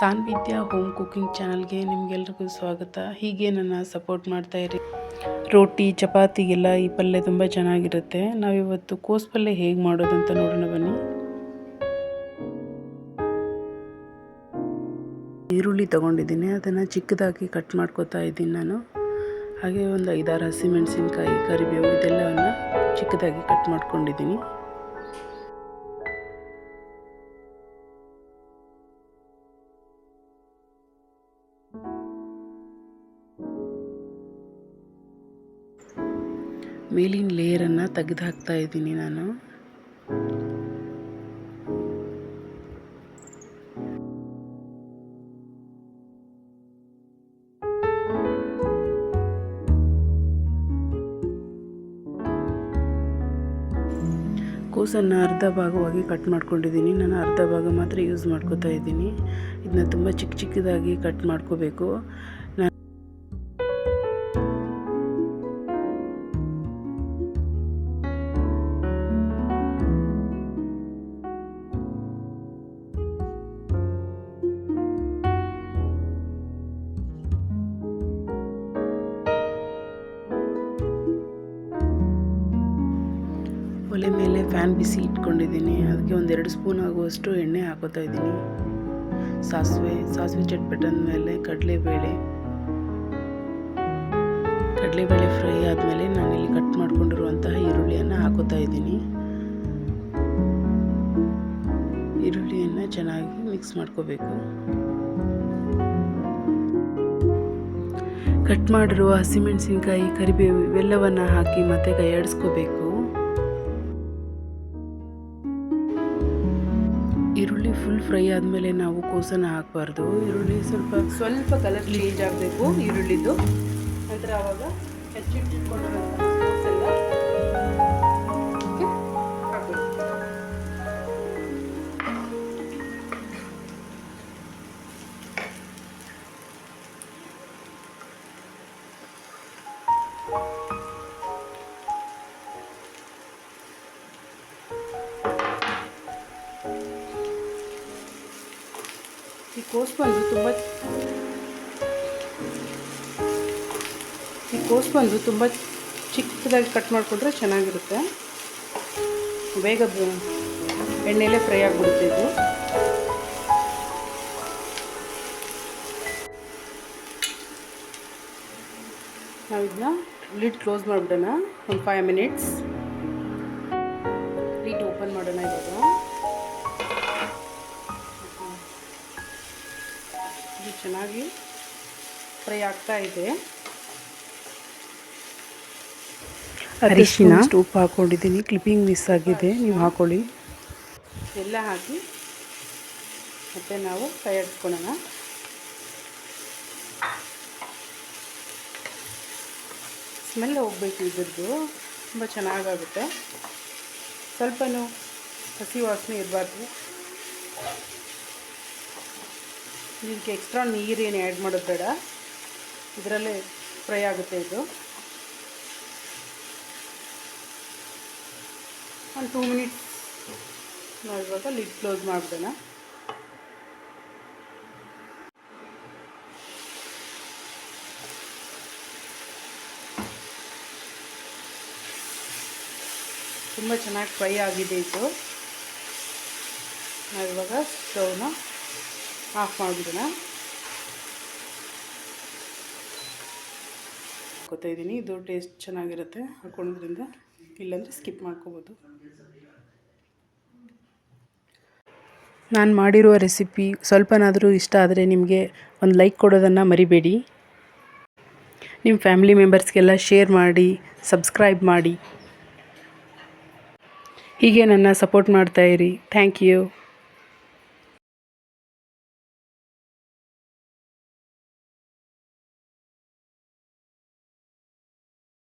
ಸಾನ್ವಿದ್ಯ home cooking ಚಾನಲ್ಗೆ ನಿಮಗೆಲ್ರಿಗೂ ಸ್ವಾಗತ. ಹೀಗೆ ನನ್ನ ಸಪೋರ್ಟ್ ಮಾಡ್ತಾ ಇರಿ. ರೋಟಿ ಚಪಾತಿಗೆಲ್ಲ ಈ ಪಲ್ಯ ತುಂಬ ಚೆನ್ನಾಗಿರುತ್ತೆ. ನಾವಿವತ್ತು ಕೋಸ್ ಪಲ್ಯ ಹೇಗೆ ಮಾಡೋದು ಅಂತ ನೋಡೋಣ ಬನ್ನಿ. ಈರುಳ್ಳಿ ತೊಗೊಂಡಿದ್ದೀನಿ. ಅದನ್ನು ಚಿಕ್ಕದಾಗಿ ಕಟ್ ಮಾಡ್ಕೊತಾ ಇದ್ದೀನಿ ನಾನು. ಹಾಗೆ ಒಂದು ಐದಾರು ಹಸಿಮೆಣಸಿನ್ಕಾಯಿ ಕರಿಬೇವು ಇದೆಲ್ಲವನ್ನು ಚಿಕ್ಕದಾಗಿ ಕಟ್ ಮಾಡ್ಕೊಂಡಿದ್ದೀನಿ. ಮೇಲಿನ ಲೇಯರನ್ನು ತೆಗೆದು ಹಾಕ್ತಾ ಇದ್ದೀನಿ ನಾನು. ಕೂಸನ್ನು ಅರ್ಧ ಭಾಗವಾಗಿ ಕಟ್ ಮಾಡ್ಕೊಂಡಿದ್ದೀನಿ. ನಾನು ಅರ್ಧ ಭಾಗ ಮಾತ್ರ ಯೂಸ್ ಮಾಡ್ಕೋತಾ ಇದ್ದೀನಿ. ಇದನ್ನ ತುಂಬ ಚಿಕ್ಕ ಚಿಕ್ಕದಾಗಿ ಕಟ್ ಮಾಡ್ಕೋಬೇಕು. ಒಲೆ ಮೇಲೆ ಫ್ಯಾನ್ ಬಿಸಿ ಇಟ್ಕೊಂಡಿದ್ದೀನಿ. ಅದಕ್ಕೆ ಒಂದೆರಡು ಸ್ಪೂನ್ ಆಗುವಷ್ಟು ಎಣ್ಣೆ ಹಾಕೋತಾ ಇದ್ದೀನಿ. ಸಾಸಿವೆ ಸಾಸಿವೆ ಚಟ್ಪಟ್ ಅಂದಮೇಲೆ ಕಡಲೆಬೇಳೆ. ಕಡಲೆಬೇಳೆ ಫ್ರೈ ಆದಮೇಲೆ ನಾನಿಲ್ಲಿ ಕಟ್ ಮಾಡ್ಕೊಂಡಿರುವಂತಹ ಈರುಳ್ಳಿಯನ್ನು ಹಾಕೋತಾ ಇದ್ದೀನಿ. ಈರುಳ್ಳಿಯನ್ನು ಚೆನ್ನಾಗಿ ಮಿಕ್ಸ್ ಮಾಡ್ಕೋಬೇಕು. ಕಟ್ ಮಾಡಿರುವ ಹಸಿಮೆಣಸಿನ್ಕಾಯಿ, ಕರಿಬೇವು ಇವೆಲ್ಲವನ್ನು ಹಾಕಿ ಮತ್ತೆ ಕೈಯಾಡಿಸ್ಕೋಬೇಕು. ಫುಲ್ ಫ್ರೈ ಆದಮೇಲೆ ನಾವು ಕೋಸನ್ನು ಹಾಕಬಾರ್ದು. ಈರುಳ್ಳಿ ಸ್ವಲ್ಪ ಸ್ವಲ್ಪ ಕಲರ್ ಚೇಂಜ್ ಆಗಬೇಕು, ಈರುಳ್ಳಿದು. ನಂತರ ಆವಾಗ thank you ಈ ಕೋಸು ಬಂದು ತುಂಬ ಈ ಕೋಸು ಬಂದು ತುಂಬ ಚಿಕ್ಕದಾಗಿ ಕಟ್ ಮಾಡಿಕೊಂಡ್ರೆ ಚೆನ್ನಾಗಿರುತ್ತೆ. ಬೇಗ ಎಣ್ಣೆಲೇ ಫ್ರೈ ಆಗಿಬಿಡುತ್ತೆ ಇದು. ಇದನ್ನ ಲಿಡ್ ಕ್ಲೋಸ್ ಮಾಡಿಬಿಡೋಣ. ಒಂದು ಫೈವ್ ಮಿನಿಟ್ಸ್ ಲಿಡ್ ಓಪನ್ ಮಾಡೋಣ ಇವಾಗ. ಚೆನ್ನಾಗಿ ಫ್ರೈ ಆಗ್ತಾ ಇದೆ. ಅರಿಶಿನ. ಉಪ್ಪು ಹಾಕೊಂಡಿದ್ದೀನಿ. ಕ್ಲಿಪ್ಪಿಂಗ್ ಮಿಸ್ ಆಗಿದೆ. ನೀವು ಹಾಕೊಳ್ಳಿ. ಎಲ್ಲ ಹಾಕಿ ಮತ್ತೆ ನಾವು ಫ್ರೈ ಆಡಿಸ್ಕೊಳ್ಳೋಣ. ಸ್ಮೆಲ್ ಹೋಗ್ಬೇಕು ಇದ್ರದ್ದು. ತುಂಬ ಚೆನ್ನಾಗಾಗುತ್ತೆ. ಸ್ವಲ್ಪನೂ ಹಸಿ ವಾಸನೆ ಇರಬಾರ್ದು. ಇದಕ್ಕೆ ಎಕ್ಸ್ಟ್ರಾ ನೀರೇನು ಆ್ಯಡ್ ಮಾಡೋದು ಬೇಡ. ಇದರಲ್ಲೇ ಫ್ರೈ ಆಗುತ್ತೆ ಇದು. ಒಂದು ಟೂ ಮಿನಿಟ್ಸ್ ನೋಡುವಾಗ ಲಿಡ್ ಕ್ಲೋಸ್ ಮಾಡಿಬಿಡೋಣ. ತುಂಬ ಚೆನ್ನಾಗಿ ಫ್ರೈ ಆಗಿದೆ ಇದು. ನಾವಿವಾಗ ಸ್ಟವ್ನ ಆಫ್ ಮಾಡಿಬಿಡೋಣ. ಹಾಕೋತಾ ಇದ್ದೀನಿ. ಇದು ಟೇಸ್ಟ್ ಚೆನ್ನಾಗಿರುತ್ತೆ ಹಾಕೊಳ್ಳೋದ್ರಿಂದ ಇಲ್ಲಾಂದರೆ ಸ್ಕಿಪ್ ಮಾಡ್ಕೋಬೋದು. ನಾನು ಮಾಡಿರುವ ರೆಸಿಪಿ ಸ್ವಲ್ಪನಾದರೂ ಇಷ್ಟ ಆದರೆ ನಿಮಗೆ ಒಂದು ಲೈಕ್ ಕೊಡೋದನ್ನು ಮರಿಬೇಡಿ. ನಿಮ್ಮ ಫ್ಯಾಮಿಲಿ ಮೆಂಬರ್ಸ್ಗೆಲ್ಲ ಶೇರ್ ಮಾಡಿ, ಸಬ್ಸ್ಕ್ರೈಬ್ ಮಾಡಿ. ಹೀಗೆ ನನ್ನ ಸಪೋರ್ಟ್ ಮಾಡ್ತಾಯಿರಿ ಥ್ಯಾಂಕ್ ಯು.